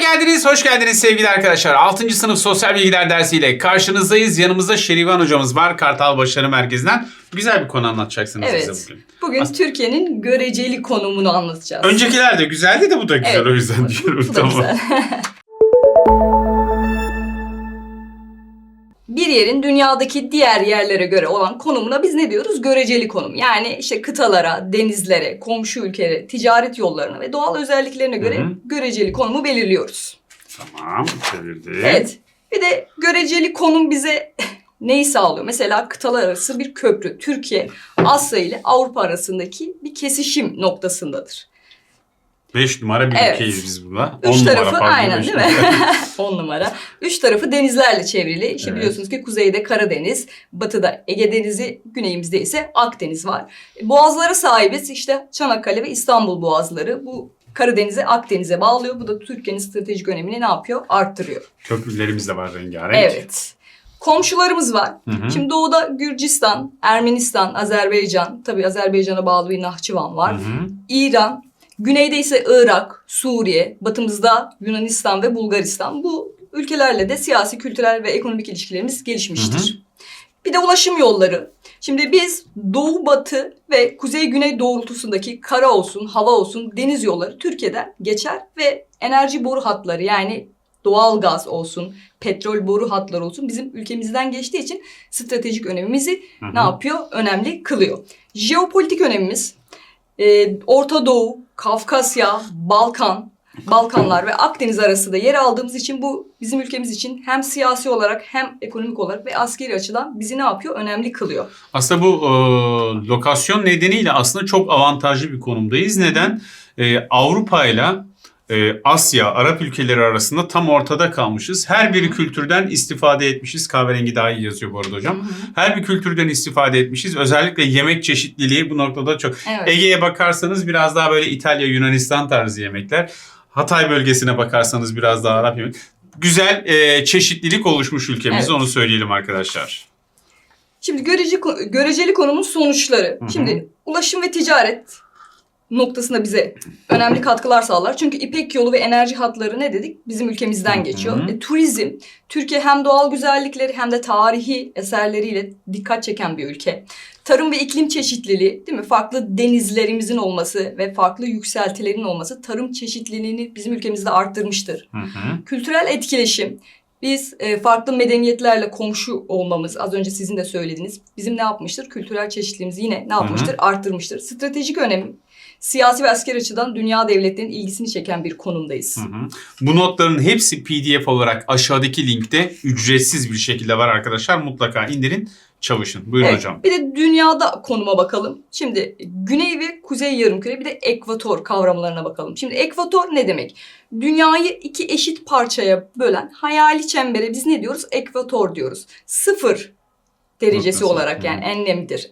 geldiniz, hoş geldiniz sevgili arkadaşlar. 6. sınıf sosyal bilgiler dersiyle karşınızdayız. Yanımızda Şerivan hocamız var Kartal Başarı Merkezi'nden. Güzel bir konu anlatacaksınız Evet. bize bugün. Bugün As- Türkiye'nin göreceli konumunu anlatacağız. Öncekiler de güzeldi de bu da güzel Evet. o yüzden diyorum. Bu da güzel. bir yerin dünyadaki diğer yerlere göre olan konumuna biz ne diyoruz? Göreceli konum. Yani işte kıtalara, denizlere, komşu ülkelere, ticaret yollarına ve doğal özelliklerine göre Hı göreceli konumu belirliyoruz. Tamam, çevirdik. Evet. Bir de göreceli konum bize neyi sağlıyor? Mesela kıtalar arası bir köprü. Türkiye, Asya ile Avrupa arasındaki bir kesişim noktasındadır. 5 numara bir Evet. ülkeyiz biz burada. Üç 10 numara tarafı pardon, aynen değil mi? numara. 10 numara. Üç tarafı denizlerle çevrili. İşte Evet. biliyorsunuz ki kuzeyde Karadeniz, batıda Ege Denizi, güneyimizde ise Akdeniz var. Boğazlara sahibiz. İşte Çanakkale ve İstanbul boğazları. Bu Karadeniz'e, Akdeniz'e bağlıyor. Bu da Türkiye'nin stratejik önemini ne yapıyor? Arttırıyor. Köprülerimiz de var rengarenk. Evet. Komşularımız var. Hı hı. Şimdi doğuda Gürcistan, Ermenistan, Azerbaycan, tabii Azerbaycan'a bağlı bir Nahçıvan var. Hı hı. İran, güneyde ise Irak, Suriye, batımızda Yunanistan ve Bulgaristan. Bu ülkelerle de siyasi, kültürel ve ekonomik ilişkilerimiz gelişmiştir. Bir de ulaşım yolları. Şimdi biz doğu batı ve kuzey güney doğrultusundaki kara olsun, hava olsun, deniz yolları Türkiye'den geçer ve enerji boru hatları yani doğal gaz olsun, petrol boru hatları olsun bizim ülkemizden geçtiği için stratejik önemimizi Hı hı. ne yapıyor? Önemli kılıyor. Jeopolitik önemimiz e, Orta Doğu, Kafkasya, Balkan, Balkanlar ve Akdeniz arasında yer aldığımız için bu bizim ülkemiz için hem siyasi olarak hem ekonomik olarak ve askeri açıdan bizi ne yapıyor? Önemli kılıyor. Aslında bu e, lokasyon nedeniyle aslında çok avantajlı bir konumdayız. Neden? E, Avrupa ile Asya, Arap ülkeleri arasında tam ortada kalmışız. Her bir kültürden istifade etmişiz. Kahverengi daha iyi yazıyor bu arada hocam. Her bir kültürden istifade etmişiz. Özellikle yemek çeşitliliği bu noktada çok. Evet. Ege'ye bakarsanız biraz daha böyle İtalya, Yunanistan tarzı yemekler. Hatay bölgesine bakarsanız biraz daha Arap yemek. Güzel e, çeşitlilik oluşmuş ülkemizde Evet. onu söyleyelim arkadaşlar. Şimdi görece, göreceli konumun sonuçları. Hı hı. Şimdi ulaşım ve ticaret noktasında bize önemli katkılar sağlar. Çünkü İpek yolu ve enerji hatları ne dedik? Bizim ülkemizden geçiyor. hı. E, turizm, Türkiye hem doğal güzellikleri hem de tarihi eserleriyle dikkat çeken bir ülke. Tarım ve iklim çeşitliliği, değil mi? Farklı denizlerimizin olması ve farklı yükseltilerin olması tarım çeşitliliğini bizim ülkemizde arttırmıştır. Hı hı. Kültürel etkileşim. Biz e, farklı medeniyetlerle komşu olmamız az önce sizin de söylediğiniz bizim ne yapmıştır? Kültürel çeşitliliğimizi yine ne yapmıştır? Arttırmıştır. Stratejik önem siyasi ve asker açıdan dünya devletlerinin ilgisini çeken bir konumdayız. Hı hı. Bu notların hepsi PDF olarak aşağıdaki linkte ücretsiz bir şekilde var arkadaşlar. Mutlaka indirin, çalışın. Buyurun Evet, hocam. Bir de dünyada konuma bakalım. Şimdi güney ve kuzey yarımküre bir de ekvator kavramlarına bakalım. Şimdi ekvator ne demek? Dünyayı iki eşit parçaya bölen hayali çembere biz ne diyoruz? Ekvator diyoruz. Sıfır derecesi Noktası, olarak yani enlemdir.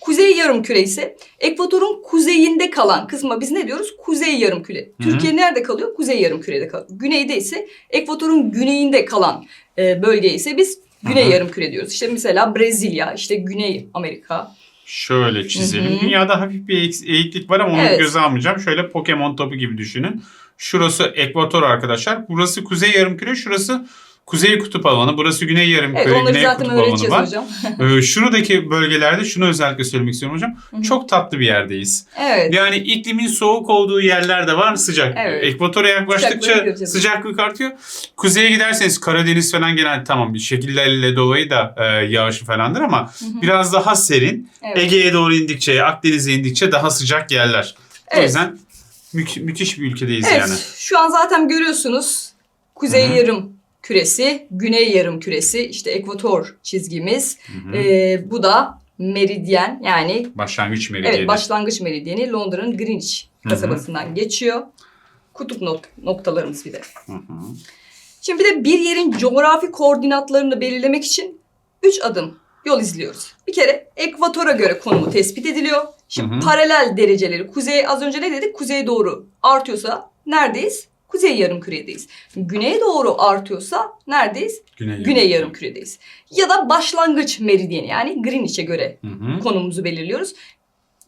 Kuzey yarımküre ise ekvatorun kuzeyinde kalan kısma biz ne diyoruz? Kuzey yarımküre. Türkiye nerede kalıyor? Kuzey yarımkürede kalıyor. Güneyde ise ekvatorun güneyinde kalan e, bölge ise biz Güney Hı hı. yarımküre diyoruz. İşte mesela Brezilya, işte Güney Amerika. Şöyle çizelim. Hı hı. Dünyada hafif bir eğik- eğiklik var ama onu Evet. göze almayacağım. Şöyle Pokemon topu gibi düşünün. Şurası ekvator arkadaşlar. Burası kuzey yarımküre, şurası kuzey kutup alanı. Burası güney yarımküre, Evet onları güney zaten kutup alanı var. hocam. Ee, şuradaki bölgelerde şunu özellikle söylemek istiyorum hocam. Hı hı. Çok tatlı bir yerdeyiz. Evet. Yani iklimin soğuk olduğu yerler de var sıcak. Evet. Ekvatora yaklaştıkça sıcaklık artıyor. Kuzeye giderseniz Karadeniz falan genel tamam bir şekillerle dolayı da e, yağışı falandır ama Hı hı. biraz daha serin. Evet. Ege'ye doğru indikçe, Akdeniz'e indikçe daha sıcak yerler. O Evet. yüzden mü- müthiş bir ülkedeyiz Evet, yani. şu an zaten görüyorsunuz. Kuzey Hı hı. yarım küresi, güney yarım küresi, işte ekvator çizgimiz. Hı hı. Ee, bu da meridyen yani Başlangıç meridyeni. evet başlangıç meridyeni Londra'nın Greenwich Hı hı. kasabasından geçiyor. Kutup nok- noktalarımız bir de. Hı hı. Şimdi bir de bir yerin coğrafi koordinatlarını belirlemek için 3 adım yol izliyoruz. Bir kere ekvatora göre konumu tespit ediliyor. Şimdi Hı hı. paralel dereceleri kuzey az önce ne dedik? Kuzeye doğru artıyorsa neredeyiz? Kuzey yarımküredeyiz. Güneye doğru artıyorsa neredeyiz? Güney, Güney yarımküredeyiz. Ya da başlangıç meridyeni yani Greenwich'e göre Hı hı. konumumuzu belirliyoruz.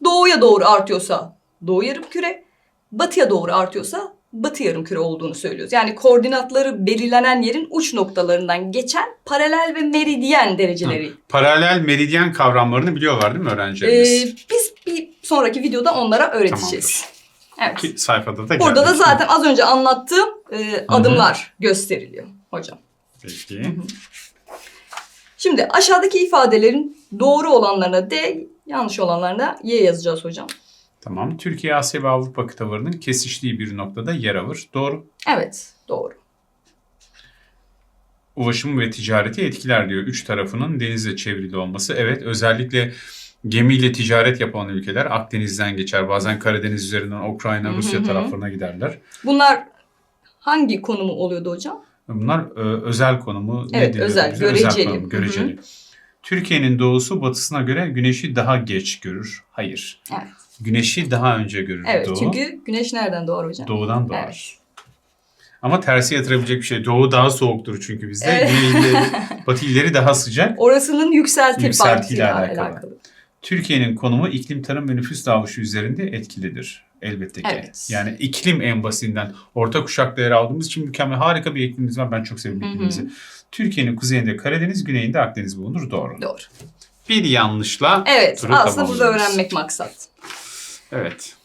Doğuya doğru artıyorsa doğu yarımküre, batıya doğru artıyorsa Batı yarımküre olduğunu söylüyoruz. Yani koordinatları belirlenen yerin uç noktalarından geçen paralel ve meridyen dereceleri. Paralel meridyen kavramlarını biliyorlar değil mi öğrencilerimiz? Ee, biz bir sonraki videoda onlara öğreteceğiz. Evet. Ki sayfada da Burada da gelmiş. zaten az önce anlattığım e, adımlar gösteriliyor hocam. Peki. Şimdi aşağıdaki ifadelerin doğru olanlarına D, yanlış olanlarına Y yazacağız hocam. Tamam. Türkiye, Asya ve Avrupa kıtalarının kesiştiği bir noktada yer alır. Doğru. Evet, doğru. Ulaşımı ve ticareti etkiler diyor. Üç tarafının denizle çevrili olması. Evet özellikle gemiyle ticaret yapan ülkeler Akdeniz'den geçer. Bazen Karadeniz üzerinden Ukrayna, Hı hı Rusya hı. taraflarına giderler. Bunlar hangi konumu oluyordu hocam? Bunlar e, özel konumu. ne Evet, deniyor özel, bize? göreceli. konumu, Hı göreceli. Türkiye'nin doğusu batısına göre güneşi daha geç görür. Hayır. Evet. Güneşi daha önce görür Evet, doğu. çünkü güneş nereden doğar hocam? Doğudan doğar. Evet. Ama tersi yatırabilecek bir şey. Doğu daha soğuktur çünkü bizde. Evet. Güney illeri, batı illeri daha sıcak. Orasının yükselti Yükseltiyle alakalı. alakalı. Türkiye'nin konumu iklim, tarım ve nüfus dağılışı üzerinde etkilidir. Elbette ki. Evet. Yani iklim en basitinden orta kuşakta yer aldığımız için mükemmel harika bir iklimimiz var. Ben çok seviyorum iklimimizi. Türkiye'nin kuzeyinde Karadeniz, güneyinde Akdeniz bulunur. Doğru. Doğru. Bir yanlışla Evet, aslında burada öğrenmek maksat. Evet.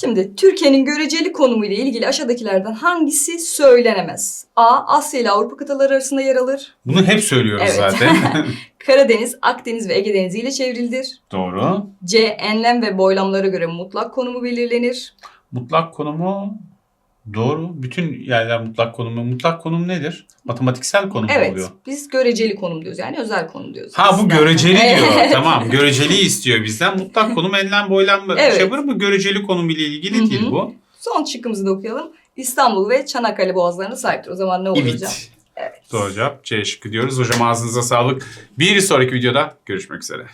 Şimdi Türkiye'nin göreceli konumu ile ilgili aşağıdakilerden hangisi söylenemez? A. Asya ile Avrupa kıtaları arasında yer alır. Bunu hep söylüyoruz Evet. zaten. Karadeniz, Akdeniz ve Ege Denizi ile çevrilidir. Doğru. C. Enlem ve boylamlara göre mutlak konumu belirlenir. Mutlak konumu doğru. Bütün yerler mutlak konumu. Mutlak konum nedir? Matematiksel konum Evet, oluyor. biz göreceli konum diyoruz yani özel konum diyoruz. Ha bu göreceli diyor. Evet. tamam. Göreceli istiyor bizden. Mutlak konum enlem boylam Evet. şey var bu göreceli konum ile ilgili değil bu. Son şıkkımızı da okuyalım. İstanbul ve Çanakkale boğazlarına sahiptir. O zaman ne olur hocam? Evet. Evet. Doğru cevap C şıkkı diyoruz. Hocam ağzınıza sağlık. Bir sonraki videoda görüşmek üzere.